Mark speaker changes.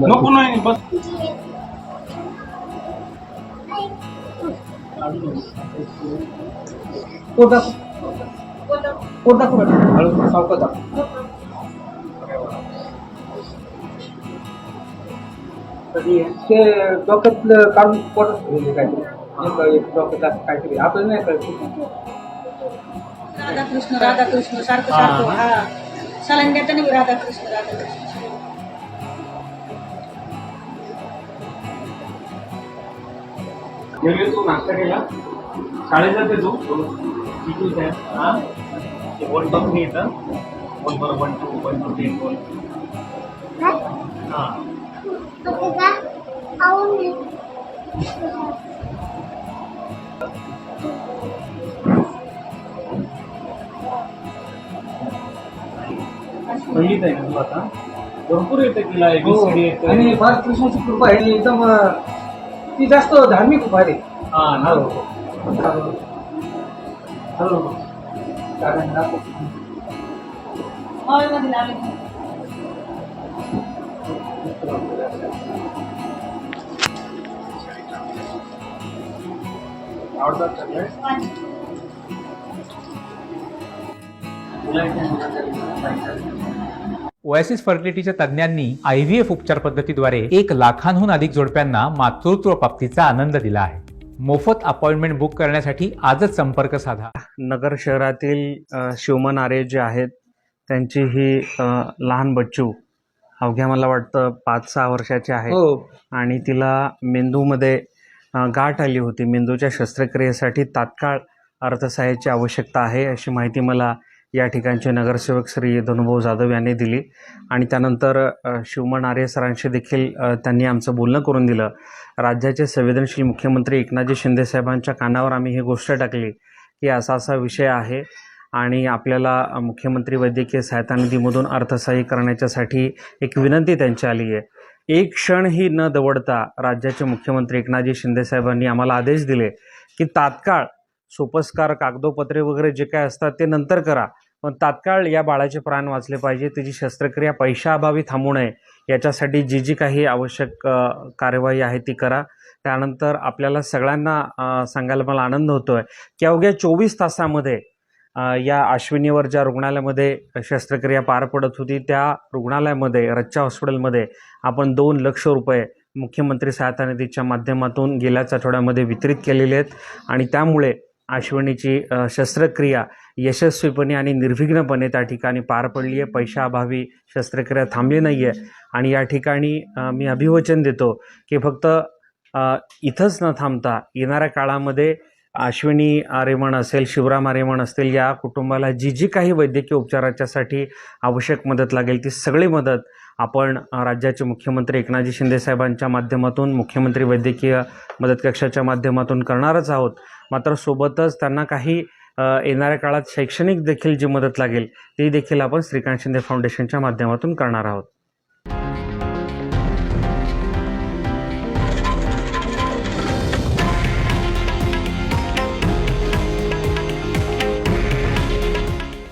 Speaker 1: नको नाही बस पोटा पोटा कुठं हळू सावकाश दाब. कधी ते डोक्यातलं काढून पोटात ठेवले काहीतरी आपल्याला नाही कळत
Speaker 2: राधाकृष्ण राधाकृष्ण सारखं सारखं. हा. सलाईन देताना बी राधाकृष्ण राधाकृष्ण.
Speaker 1: गेले तू नाश्ता केला? शाळेत जाते तू? किती आहे हा? वन टू थ्री येतं वन बरं one two one two three one हां. पहिलीच आहे तू आता? भरपूर येतं तिला येतं.
Speaker 3: आणि बालकृष्णाची कृपा आहे. एकदम अं, ती जास्त धार्मिक कृपा आहे.
Speaker 1: हा ना.
Speaker 3: हॅलो कारण दाखव.
Speaker 2: हॉलमध्ये लावले
Speaker 1: आवडतात
Speaker 4: ओएसिस फर्टिलिटीच्या तज्ज्ञांनी आय व्ही एफ उपचार पद्धतीद्वारे एक लाखांहून अधिक जोडप्यांना मातृत्व प्राप्तीचा आनंद दिला आहे. मोफत अपॉइंटमेंट बुक करण्यासाठी आजच संपर्क साधा.
Speaker 5: नगर शहरातील शिवमन आरे जे आहेत त्यांची ही लहान बच्चू अवघ्या मला वाटतं पाच सहा वर्षाची आहे.
Speaker 3: हो.
Speaker 5: आणि तिला मेंदूमध्ये गाठ आली होती. मेंदूच्या शस्त्रक्रियेसाठी तात्काळ अर्थसहाय्याची आवश्यकता आहे अशी माहिती मला या ठिकाणचे नगरसेवक श्री धनुभाऊ जाधव यांनी दिली. आणि त्यानंतर शिवमन आर्य सरांशी देखील त्यांनी आमचं बोलणं करून दिलं. राज्याचे संवेदनशील मुख्यमंत्री एकनाथजी शिंदेसाहेबांच्या कानावर आम्ही ही गोष्ट टाकली की असा असा विषय आहे आणि आपल्याला मुख्यमंत्री वैद्यकीय सहायता निधीमधून अर्थसहाय्य करण्याच्यासाठी एक विनंती त्यांची आली आहे. एक क्षणही न दवडता राज्याचे मुख्यमंत्री एकनाथजी शिंदेसाहेबांनी आम्हाला आदेश दिले की तात्काळ सोपस्कार कागदोपत्रे वगैरे जे काय असतात ते नंतर करा. पण तात्काळ या बाळाचे प्राण वाचले पाहिजे त्याची शस्त्रक्रिया पैशाअभावी थांबू नये. याच्यासाठी जी जी काही आवश्यक कार्यवाही आहे ती करा. त्यानंतर आपल्याला सगळ्यांना सांगायला मला आनंद होतो आहे की अवघ्या चोवीस तासामध्ये या अश्विनीवर ज्या रुग्णालयामध्ये शस्त्रक्रिया पार पडत होती त्या रुग्णालयामध्ये रच्चा हॉस्पिटलमध्ये आपण दोन लक्ष रुपये मुख्यमंत्री सहायता निधीच्या माध्यमातून गेल्याच आठवड्यामध्ये वितरित केलेले आहेत. आणि त्यामुळे अश्विनीची शस्त्रक्रिया यशस्वीपणे आणि निर्विघ्नपणे त्या ठिकाणी पार पडली आहे. पैशाअभावी शस्त्रक्रिया थांबली नाही आहे आणि या ठिकाणी मी अभिवचन देतो की फक्त इथंच न थांबता येणाऱ्या काळामध्ये अश्विनी आरेमण असेल शिवराम आरेमण असतील या कुटुंबाला जी जी काही वैद्यकीय उपचाराच्यासाठी आवश्यक मदत लागेल ती सगळी मदत आपण राज्याचे मुख्यमंत्री एकनाथजी शिंदेसाहेबांच्या माध्यमातून मुख्यमंत्री वैद्यकीय मदत कक्षाच्या माध्यमातून करणारच आहोत. मात्र सोबतच त्यांना काही येणाऱ्या काळात शैक्षणिक देखील जी मदत लागेल ती देखील आपण श्रीकांत शिंदे फाउंडेशनच्या माध्यमातून करणार आहोत.